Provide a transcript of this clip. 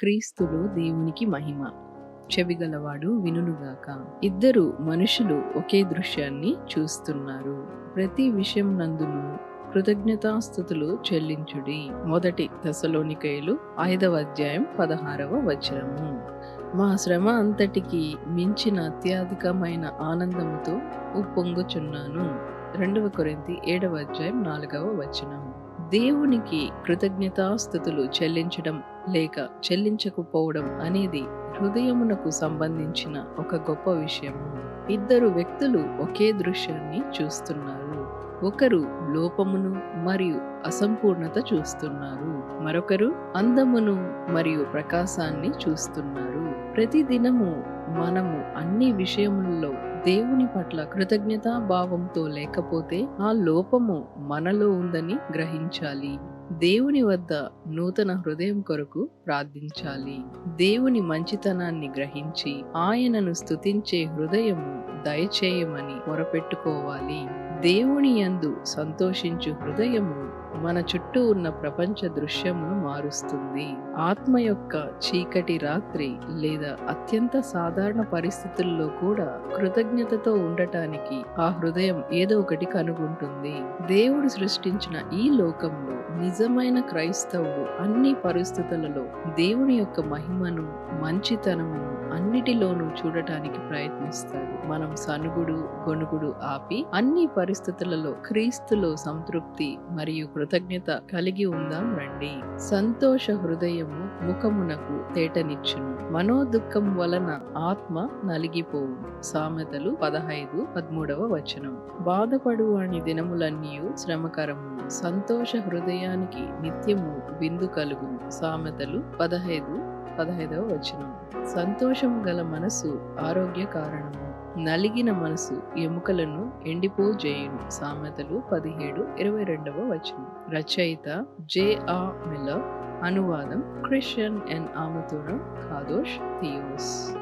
క్రీస్తులో దేవునికి మహిమ. చెవిగలవాడు వినుగాక ఇద్దరు మనుషులు ఒకే దృశ్యాన్ని చూస్తున్నారు. ప్రతి విషయం నందును కృతజ్ఞతాస్థుతులు చెల్లించుడి. మొదటి దశలోనికైలు ఐదవ అధ్యాయం పదహారవ వచనము. మా శ్రమ అంతటికి మించిన అత్యధికమైన ఆనందముతో ఉప్పొంగుచున్నాను. రెండవ కొరింతి ఏడవ అధ్యాయం నాలుగవ వచనం దేవునికి కృతజ్ఞతాస్థుతులు చెల్లించడం లేక చెల్లించకపోవడం అనేది హృదయమునకు సంబంధించిన ఒక గొప్ప విషయం. ఇద్దరు వ్యక్తులు ఒకే దృశ్యాన్ని చూస్తున్నారు. ఒకరు లోపమును మరియు అసంపూర్ణత చూస్తున్నారు. మరొకరు అందమును మరియు ప్రకాశాన్ని చూస్తున్నారు. ప్రతి దినము మనము అన్ని విషయములలో దేవుని పట్ల కృతజ్ఞతా భావంతో లేకపోతే ఆ లోపము మనలో ఉందని గ్రహించాలి. దేవుని వద్ద నూతన హృదయం కొరకు ప్రార్థించాలి. దేవుని మంచితనాన్ని గ్రహించి ఆయనను స్తుతించే హృదయము దయచేయమని మొరపెట్టుకోవాలి. దేవుని యందు సంతోషించు హృదయము మన చుట్టూ ఉన్న ప్రపంచ దృశ్యమును మారుస్తుంది. ఆత్మ యొక్క చీకటి రాత్రి లేదా అత్యంత సాధారణ పరిస్థితుల్లో కూడా కృతజ్ఞతతో ఉండటానికి ఆ హృదయం ఏదో ఒకటి కనుగొంటుంది. దేవుడు సృష్టించిన ఈ లోకంలో నిజమైన క్రైస్తవుడు అన్ని పరిస్థితులలో దేవుని యొక్క మహిమను మంచితనమును అన్నిటిలోనూ చూడటానికి ప్రయత్నిస్తాడు మనం సనుగుడు గొనుగుడు ఆపి అన్ని పరిస్థితులలో క్రీస్తులో సంతృప్తి మరియు కృతజ్ఞత కలిగి ఉందాం రండి. సంతోష హృదయము ముఖమునకు తేటనిచ్చును. మనోదుఖం వలన ఆత్మ నలిగిపోవు. సామెతలు పదహైదు పదమూడవ వచనం. బాధపడు అని దినములన్నీ శ్రమకరము. సంతోష హృదయాన్ని దేవునికి నిత్యము బిందు కలుగు సామెతలు పదహైదు పదహైదవ వచనం. సంతోషం గల మనసు ఆరోగ్య కారణము. నలిగిన మనసు ఎముకలను ఎండిపోజేయును. సామెతలు పదిహేడు ఇరవై రెండవ వచనం. రచయిత జే. ఆ. మిల్లర్. అనువాదం క్రిస్టియన్ ఎన్. ఆమతుర కాదోష్ థియోస్